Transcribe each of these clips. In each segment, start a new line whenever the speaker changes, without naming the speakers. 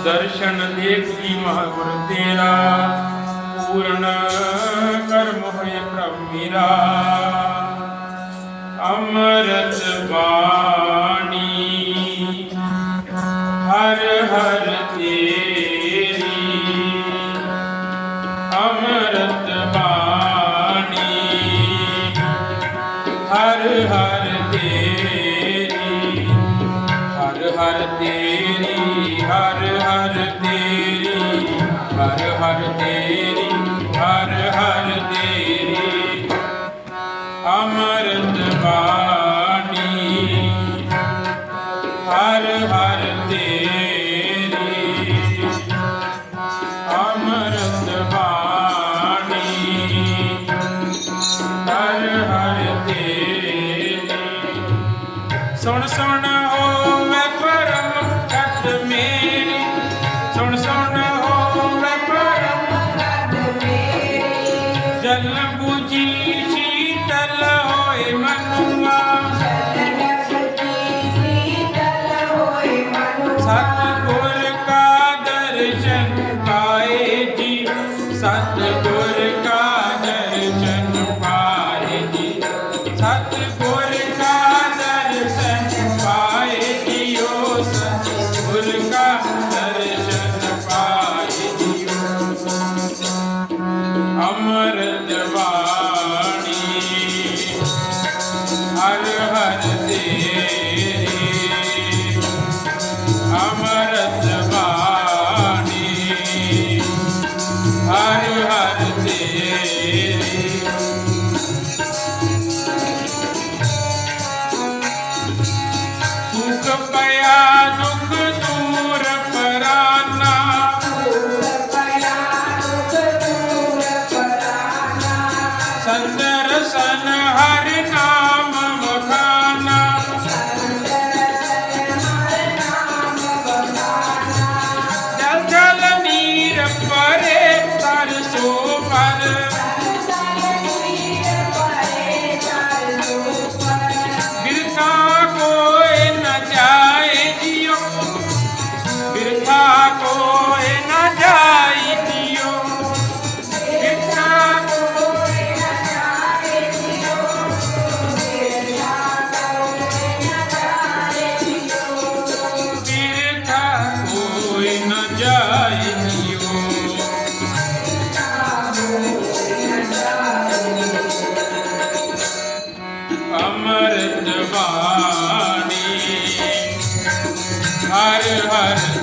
ਦਰਸ਼ਨ ਦੇਖੀ ਮਹਾਗੁਰ ਤੇਰਾ, ਪੂਰਨ ਕਰਮ ਹੋਏ ਪ੍ਰਭ ਮੇਰਾ। ਅਮਰਤ ਬਾਣੀ, ਹਰ ਹਰ ਤੇਰੀ। ਅਮਰਤ ਬਾਣੀ, ਹਰ ਹਰ Pernambuco é ਅਮਰਤ ਬਾਣੀ ਹਰ ਹਰ ਤੇਰੀ। ਅਮਰਤ ਬਾਣੀ ਹਰ ਹਰ ਤੇਰੀ। ਸੁਖ ਪਿਆ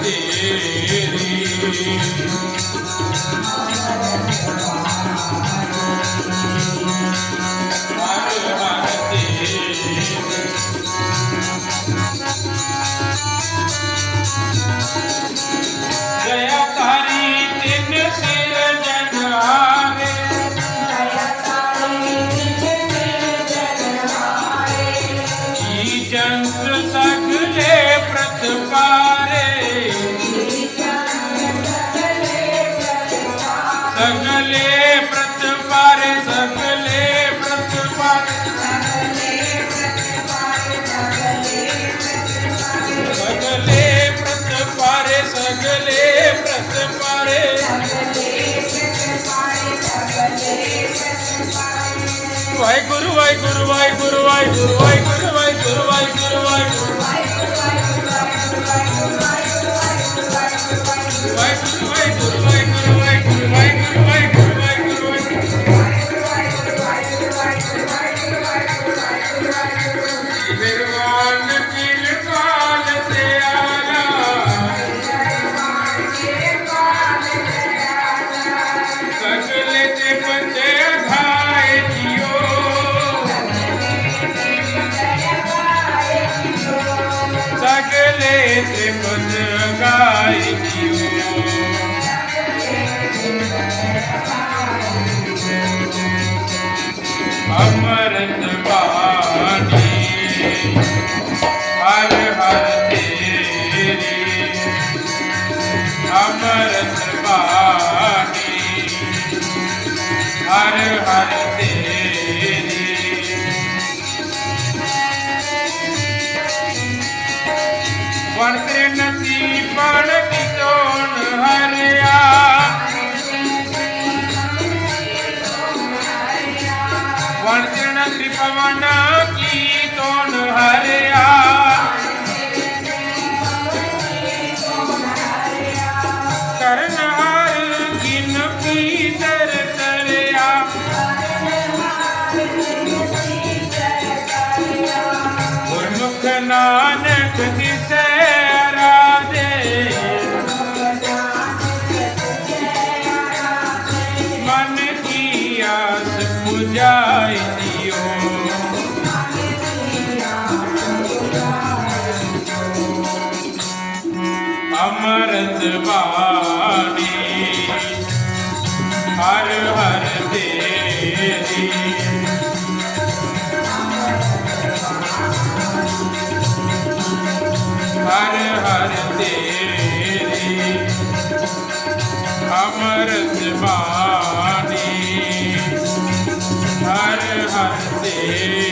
तेरी ਸਗਲੇ ਪ੍ਰਤ ਪਾਰੇ Waheguru Waheguru Waheguru Waheguru Waheguru. Amar and the body, I have. Come on now. ਅਮਰਤ ਬਾਣੀ ਹਰ ਹਰ ਤੇਰੀ। ਹਰ ਹਰ ਤੇਰੀ। ਅਮਰਤ ਬਾਣੀ। ਹਰ ਹਰ ਤੇਰੀ।